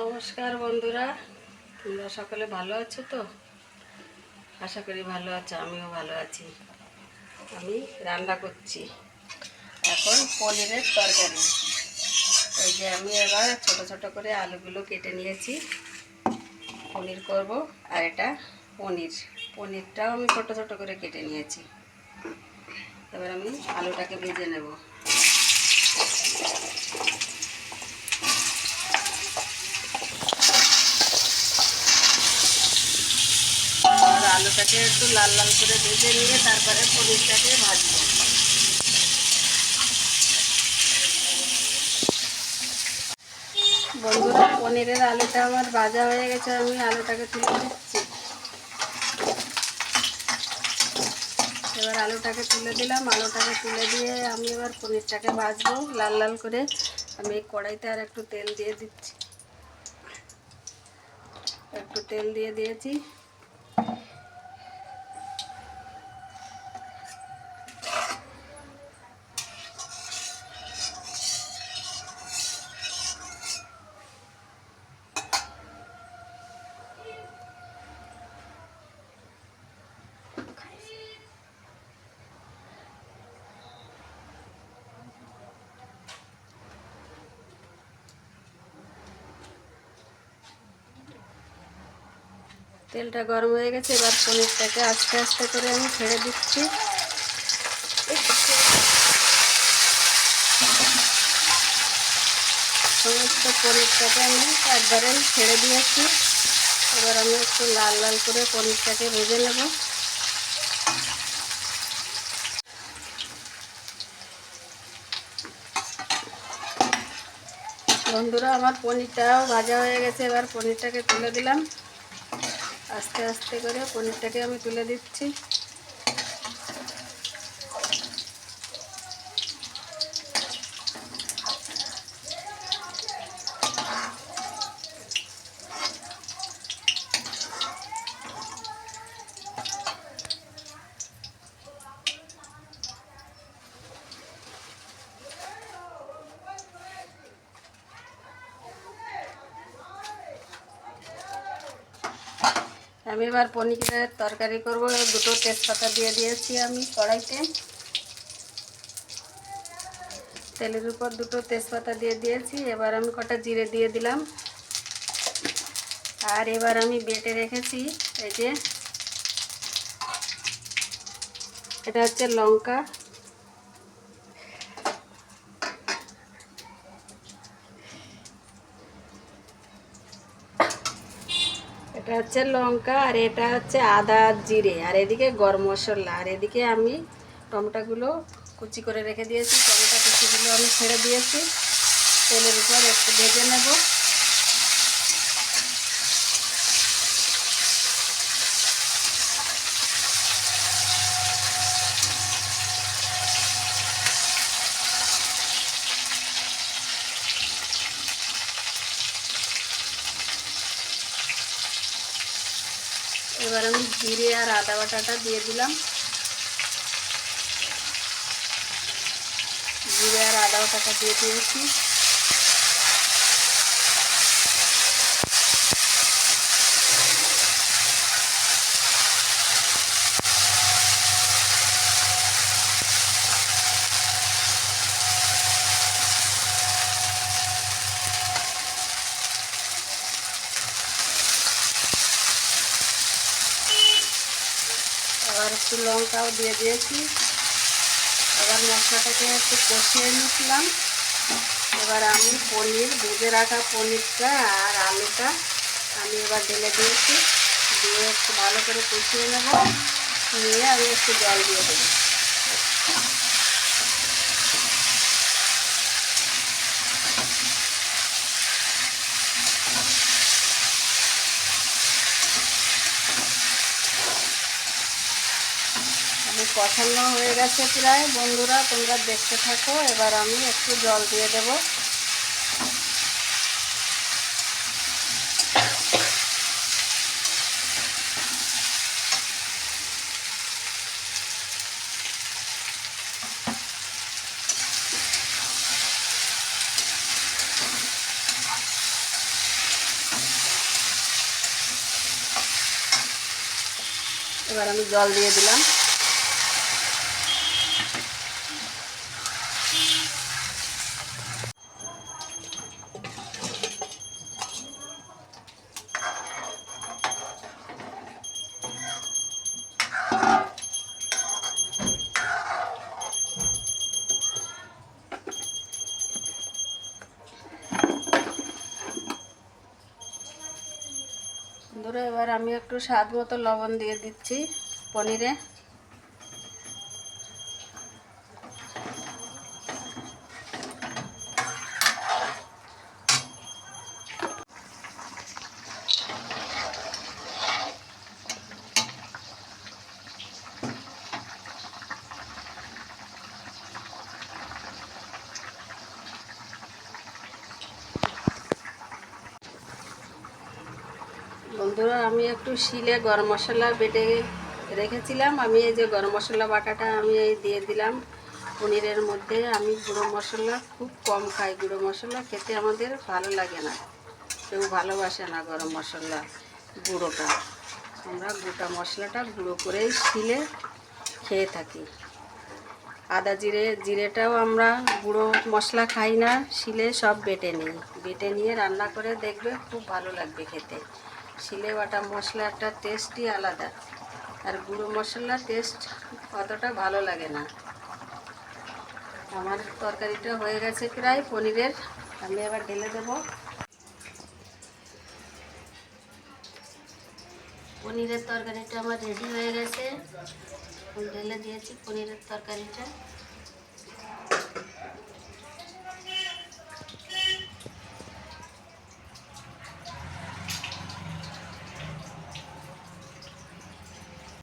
নমস্কার বন্ধুরা, তোমরা সকলে ভালো আছো তো? আশা করি ভালো আছো, আমিও ভালো আছি। আমি রান্না করছি। এখন পনিরের তরকারি। এই যে আমি এবার ছোট ছোট করে আলুগুলো কেটে নিয়েছি। পনির করব, আর এটা পনির। পনিরটাও আমি ছোট ছোট করে কেটে নিয়েছি। এবার আমি আলুটাকে ভেজে নেব আর আলুটাকে একটু লাল লাল করে ভেজে নিয়ে তারপরে পনিরটাকে ভাজবো। বন্ধুরা, পনিরের আলুটা আমার ভাজা হয়ে গেছে, আমি আলুটাকে তুলে দিচ্ছি এবার আলুটাকে তুলে দিলাম। আলুটাকে তুলে দিয়ে আমি এবার পনিরটাকে ভাজবো লাল লাল করে। আমি এই কড়াইতে আর একটু তেল দিয়ে দিচ্ছি। একটু তেল দিয়ে দিয়েছি। তেলটা গরম হয়ে গেছে, এবার পনিরটাকে আস্তে আস্তে করে আমি ছেড়ে দিচ্ছি। সমস্ত পনিরটাকে আমি একবারে ছেড়ে দিয়েছি। এবার আমি একটু লাল লাল করে পনিরটাকে ভেজে নেব। বন্ধুরা, আমার পনিরটাও ভাজা হয়ে গেছে, এবার পনিরটাকে তুলে দিলাম। আস্তে আস্তে করে পনিরটাকে আমি তুলে দিচ্ছি। আমি এবার পনিরের তরকারি করব। দুটো তেজপাতা দিয়ে দিয়েছি আমি কড়াইতে। তেলের উপর দুটো তেজপাতা দিয়ে দিয়েছি। এবার আমি কটা জিরে দিয়ে দিলাম। আর এবার আমি বেটে রেখেছি এই যে, এটা হচ্ছে লঙ্কা। এটা হচ্ছে লঙ্কা আর এটা হচ্ছে আদা জিরে। আর এদিকে গরম মশলা। আর এদিকে আমি টমেটোগুলো কুচি করে রেখে দিয়েছি। টমেটো কুচিগুলো আমি ছেড়ে দিয়েছি। তেলের উপর একটু ভেজে নেব। এবার আমি জিরে আর আদা বাটাটা দিয়ে দিলাম। জিরে আর আদা বাটাটা দিয়ে দিয়েছি। একটু লঙ্কাও দিয়ে দিয়েছি। এবার মশলাটাকে একটু কষিয়ে নিয়েছিলাম। এবার আমি পনির দুধে রাখা পনিরটা আর আলুটা আমি এবার ঢেলে দিয়েছি। দিয়ে একটু ভালো করে কষিয়ে নেব। নিয়ে আমি একটু জল দিয়ে দেবো। কষানো হয়ে গেছে প্রায়। বন্ধুরা, তোমরা দেখতে থাকো। এবার আমি একটু জল দিয়ে দেব। এবার আমি জল দিয়ে দিলাম। ধরো এবার আমি একটু স্বাদ মতো লবণ দিয়ে দিচ্ছি পনিরে। বন্ধুরা, আমি একটু শিলে গরম মশলা বেটে রেখেছিলাম। আমি এই যে গরম মশলা বাটাটা আমি এই দিয়ে দিলাম পনিরের মধ্যে। আমি গুঁড়ো মশলা খুব কম খাই, গুঁড়ো মশলা খেতে আমাদের ভালো লাগে না। কেউ ভালোবাসে না গরম মশলা গুঁড়োটা। আমরা গোটা মশলাটা গুঁড়ো করেই শিলে খেয়ে থাকি। আদা জিরে, জিরেটাও আমরা গুঁড়ো মশলা খাই না, শিলে সব বেটে নিই। বেটে নিয়ে রান্না করে দেখবে খুব ভালো লাগবে খেতে। শিলে বাটা মশলাটা টেস্টই আলাদা। আর গুঁড়ো মশলার টেস্ট অতটা ভালো লাগে না। আমার তরকারিটা হয়ে গেছে প্রায় পনিরের। আমি এবার ঢেলে দেবো। পনিরের তরকারিটা আমার রেডি হয়ে গেছে। ঢেলে দিয়েছি পনিরের তরকারিটা।